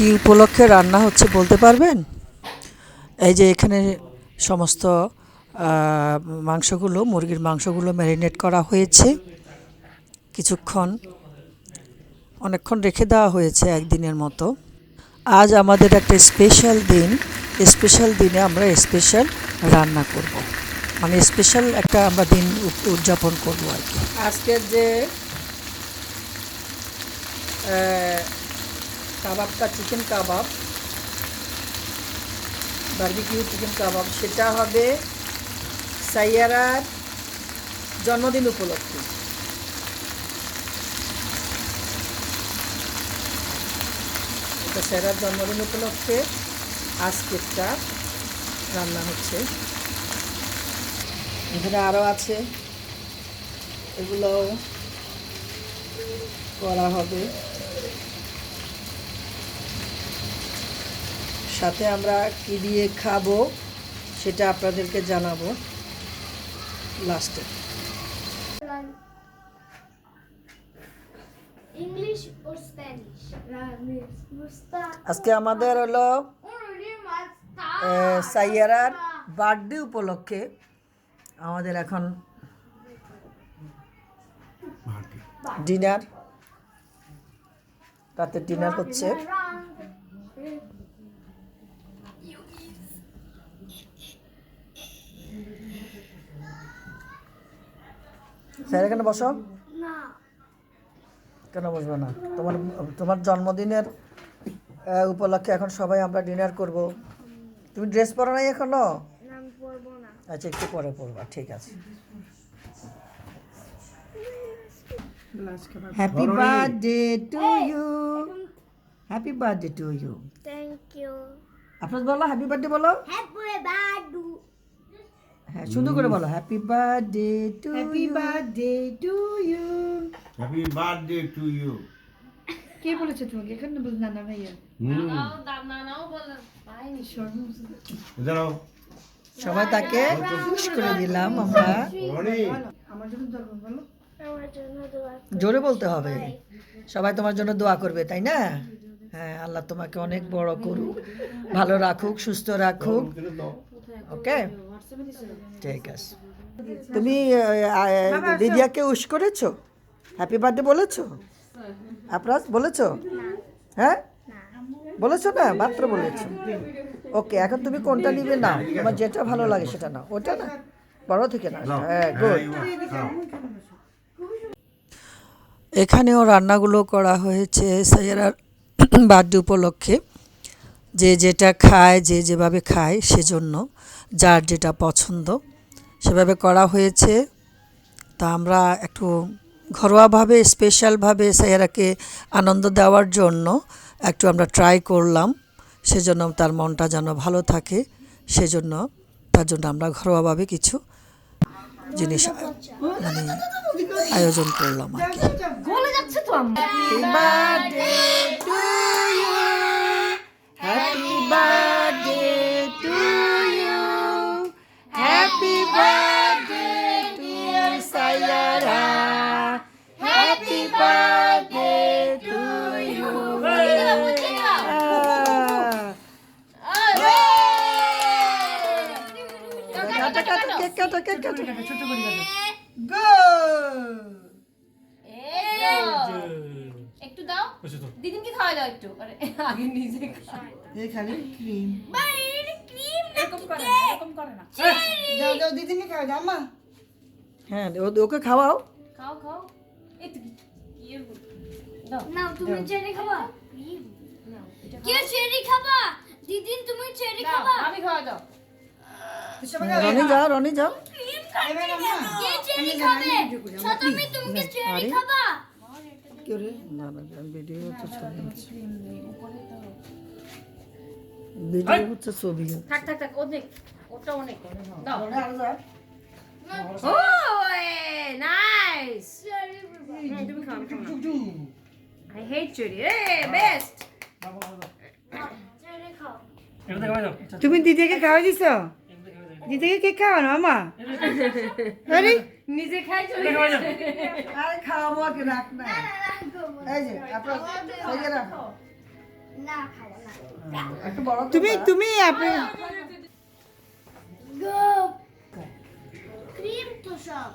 কি উপলক্ষে রান্না হচ্ছে বলতে পারবেন? এই যে এখানে সমস্ত মাংসগুলো, মুরগির মাংসগুলো ম্যারিনেট করা হয়েছে। কিছুক্ষণ, অনেকক্ষণ রেখে দেওয়া হয়েছে একদিনের মতো। আজ আমাদের একটা স্পেশাল দিন। স্পেশাল দিনে আমরা স্পেশাল রান্না করব। মানে স্পেশাল একটা আমরা দিন উদযাপন করব আর কি। আজকের যে কাবাবটা chicken kebab, barbecue chicken kebab, সেটা হবে সাইয়ারার জন্মদিন উপলক্ষে। এটা স্যারার জন্মদিন উপলক্ষে আজকেরটা রান্না হচ্ছে। এখানে আরও আছে। এগুলো করা হবে। সাথে আমরা কি দিয়ে খাব সেটা আপনাদেরকে জানাব লাস্টে। English or Spanish? আজকে আমাদের হলো সাইয়ারার বার্থডে উপলক্ষে আমাদের এখন ডিনার। রাতের ডিনার হচ্ছে। স্যার এখানে বসো। কেন বসবো না? তোমার তোমার জন্মদিনের উপলক্ষে এখন সবাই আমরা ডিনার করব। তুমি ড্রেস পরো নাই এখনও? আমি পড়ব না। আচ্ছা একটু পরে পরবা ঠিক আছে। Happy birthday to you happy birthday to you thank you আপনার বলো হ্যাপি বার্থডে বলো। হ্যাপি হ্যাঁ সুন্দর করে বলো happy birthday to happy birthday to you happy birthday to you কে বলেছে তোমাকে? এখানে বল। না না ভাইয়া সবাই তাকে খুশ করে দিলাম আমরা। আমার জন্য দরকার বলো। আমার জন্য দোয়া জোরে বলতে হবে। সবাই। তোমার জন্য দোয়া করবে তাই না? হ্যাঁ আল্লাহ তোমাকে অনেক বড় করুক। ভালো রাখুক সুস্থ রাখুক। ওকে ঠিক আছে। তুমি দিদিয়াকে উশ করেছ? হ্যাপি বার্থডে বলেছ? আপনার বলেছ? হ্যাঁ? বলেছ না? মাত্র বলেছ। ওকে এখন তুমি কোনটা নিবে না তোমার যেটা ভালো লাগে সেটা নাও। ওটা না? বড় থেকে না হ্যাঁ গুড এখানেও রান্নাগুলো করা হয়েছে সাইয়ারার বার্থডে উপলক্ষে। যে যেটা খায় যে যেভাবে খায় সেজন্য যার যেটা পছন্দ। সেভাবে করা হয়েছে। তা আমরা একটু ঘরোয়াভাবে স্পেশালভাবে সাইয়ারাকে আনন্দ দেওয়ার জন্য একটু আমরা ট্রাই করলাম। সেজন্য তার মনটা যেন ভালো থাকে। সেজন্য তার জন্য আমরা ঘরোয়াভাবে কিছু জিনিস মানে আয়োজন করলাম আর কি। Birthday to you. Happy birthday to you, Sayara. Happy birthday to you. কাটা দাও। দিদিনকে খাওয়া দাও একটু। আরে, আগে নিজে খাও। এখানে ক্রিম এরকম করে না এরকম করে না। যাও যাও দিদিকে খাও দাও মা হ্যাঁ ওকে খাওয়াও। খাও খাও। এই তো কি ইয়ে না তুমি চেরি খাবা। কে চেরি খাবা? দিদিন তুমি চেরি খাবা? আমি খাওয়া দাও। রনি যাও রনি যাও। কে চেরি খাবে? তুমি চেরি। খাবা? কেউ রে না না ভিডিও হচ্ছে ছবি ভিডিও হচ্ছে ছবি থাক থাক থাক অনেক ওটা অনেক। দাও। ও নাইস তুমি খাও আমি খাব আই হেট চুরি এ বেস্ট তুমি দিদিকে খাওয়াই দিছো? দিদিকে কে খাওয়ানো আমা আরে। নিজে খাই চলে খাওয়াবো রাখ না। এই যে তুমি তুমি আপনি ক্রিম তো সব।